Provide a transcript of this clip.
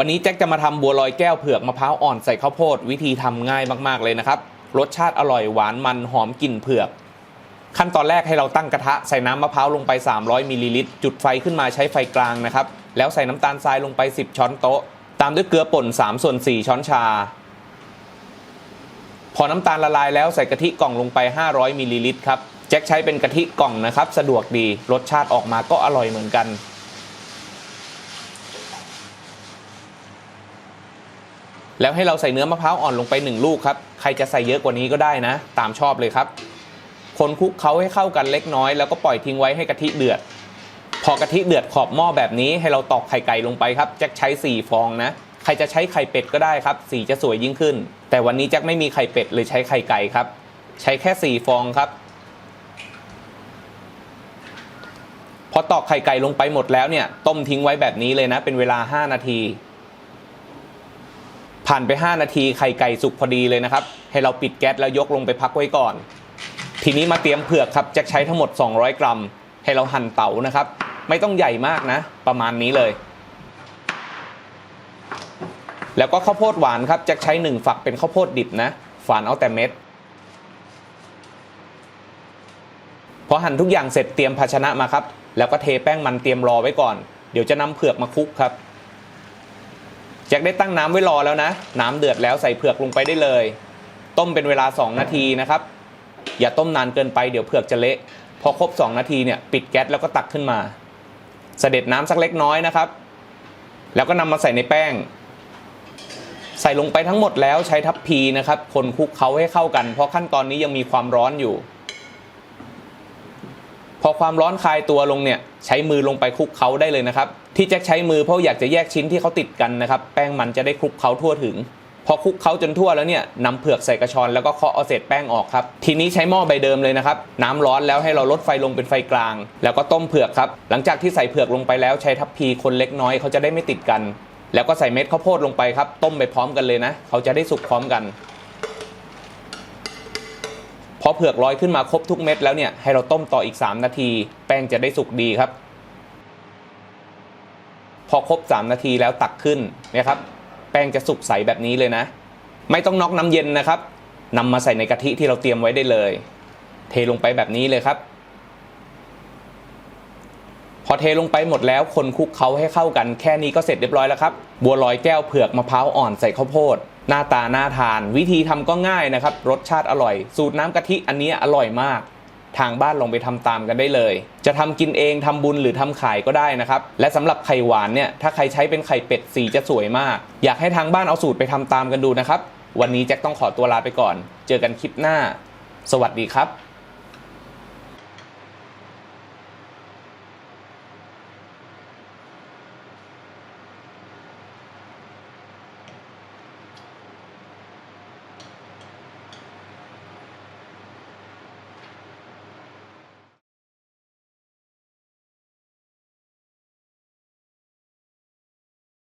วันนี้แจ็คจะมาทำบัวลอยแก้วเผือกมะพร้าวอ่อนใส่ข้าวโพดวิธีทำง่ายมากๆเลยนะครับ รสชาติอร่อยหวานมันหอมกลิ่นเผือก ขั้นตอนแรกให้เราตั้งกระทะใส่น้ำมะพร้าวลงไป 300มิลลิลิตรจุดไฟขึ้นมาใช้ไฟกลางนะครับ แล้วใส่น้ำตาลทรายลงไป 10 ช้อนโต๊ะ ตามด้วยเกลือป่น 3 ส่วน 4 ช้อนชา พอน้ำตาลละลายแล้วใส่กะทิกล่องลงไป 500มิลลิลิตรครับแจ็คใช้เป็นกะทิกล่องนะครับ สะดวกดีรสชาติออกมาก็อร่อยเหมือนกัน แล้วให้เราใส่เนื้อมะพร้าวอ่อนลงไป 1 ลูกครับ ใครจะใส่เยอะกว่านี้ก็ได้นะ ตามชอบเลยครับ คนคลุกเคล้าให้เข้ากันเล็กน้อย แล้วก็ปล่อยทิ้งไว้ให้กะทิเดือด พอกะทิเดือดขอบหม้อแบบนี้ให้เราตอกไข่ไก่ลงไปครับแจ็คใช้ 4 ฟองนะ ใครจะใช้ไข่เป็ดก็ได้ครับ สีจะสวยยิ่งขึ้น แต่วันนี้แจ็คไม่มีไข่เป็ดเลยใช้ไข่ไก่ครับ ใช้แค่ 4 ฟองครับ พอตอกไข่ไก่ลงไปหมดแล้วเนี่ย ต้มทิ้งไว้แบบนี้เลยนะ เป็นเวลา 5 นาที ผ่านไป 5 นาทีไข่ไก่สุกพอดีเลยนะครับ ให้เราปิดแก๊สแล้วยกลงไปพักไว้ก่อน ทีนี้มาเตรียมเผือกครับแจ็คใช้ทั้งหมด 200 กรัม ให้เราหั่นเต๋านะครับ ไม่ต้องใหญ่มากนะ ประมาณนี้เลย แล้วก็ข้าวโพดหวานครับแจ็คใช้ 1 ฝักเป็นข้าวโพดดิบนะฝานเอาแต่เม็ดพอหั่นทุกอย่างเสร็จเตรียมภาชนะมาครับ แล้วก็เทแป้งมันเตรียมรอไว้ก่อน เดี๋ยวจะนำเผือกมาคลุกครับ แจ็คได้ตั้งน้ำไว้รอแล้วนะ น้ำเดือดแล้วใส่เผือกลงไปได้เลย ต้มเป็นเวลา 2 นาทีนะครับ อย่าต้มนานเกินไปเดี๋ยวเผือกจะเละ พอครบ 2 นาทีเนี่ยปิดแก๊สแล้วก็ตักขึ้นมา เสด็จน้ำสักเล็กน้อยนะครับ แล้วก็นำมาใส่ในแป้ง ใส่ลงไปทั้งหมดแล้วใช้ทัพพีนะครับ คนคลุกเคล้าให้เข้ากัน เพราะขั้นตอนนี้ยังมีความร้อนอยู่ พอความร้อนคลายตัวลงเนี่ยใช้มือลงไปคลุกเคล้าได้เลยนะครับ ที่แจ็คใช้มือเพราะอยากจะแยกชิ้นที่เขาติดกันนะครับ แป้งมันจะได้คลุกเคล้าทั่วถึง พอคลุกเคล้าจนทั่วแล้วเนี่ยนำเผือกใส่กระชอนแล้วก็เคาะเอาเศษแป้งออกครับ ทีนี้ใช้หม้อใบเดิมเลยนะครับ น้ำร้อนแล้วให้เราลดไฟลงเป็นไฟกลาง แล้วก็ต้มเผือกครับ หลังจากที่ใส่เผือกลงไปแล้วใช้ทัพพีคนเล็กน้อยเขาจะได้ไม่ติดกัน แล้วก็ใส่เม็ดข้าวโพดลงไปครับ ต้มไปพร้อมกันเลยนะ เขาจะได้สุกพร้อมกัน อเผือกลอยขึ้นมาครบทุกเม็ดแล้วเนี่ยให้เราต้มต่ออีก 3 นาที แป้งจะได้สุกดีครับ พอครบ 3 นาทีแล้วตักขึ้นนี่ยครับ แป้งจะสุกใสแบบนี้เลยนะ ไม่ต้องน็อกน้ำเย็นนะครับนำมาใส่ในกะทิที่เราเตรียมไว้ได้เลย เทลงไปแบบนี้เลยครับ พอเทลงไปหมดแล้วคนคลุกเคล้าให้เข้ากันแค่นี้ก็เสร็จเรียบร้อยแล้วครับ บัวลอยแก้วเผือกมะพร้าวอ่อนใส่ข้าวโพด หน้าตาน่าทาน วิธีทำก็ง่ายนะครับ รสชาติอร่อย สูตรน้ำกะทิอันนี้อร่อยมาก ทางบ้านลองไปทำตามกันได้เลย จะทำกินเองทำบุญหรือทำขายก็ได้นะครับ และสำหรับไข่หวานเนี่ยถ้าใครใช้เป็นไข่เป็ดสีจะสวยมาก อยากให้ทางบ้านเอาสูตรไปทำตามกันดูนะครับ วันนี้แจ็คต้องขอตัวลาไปก่อน เจอกันคลิปหน้า สวัสดีครับ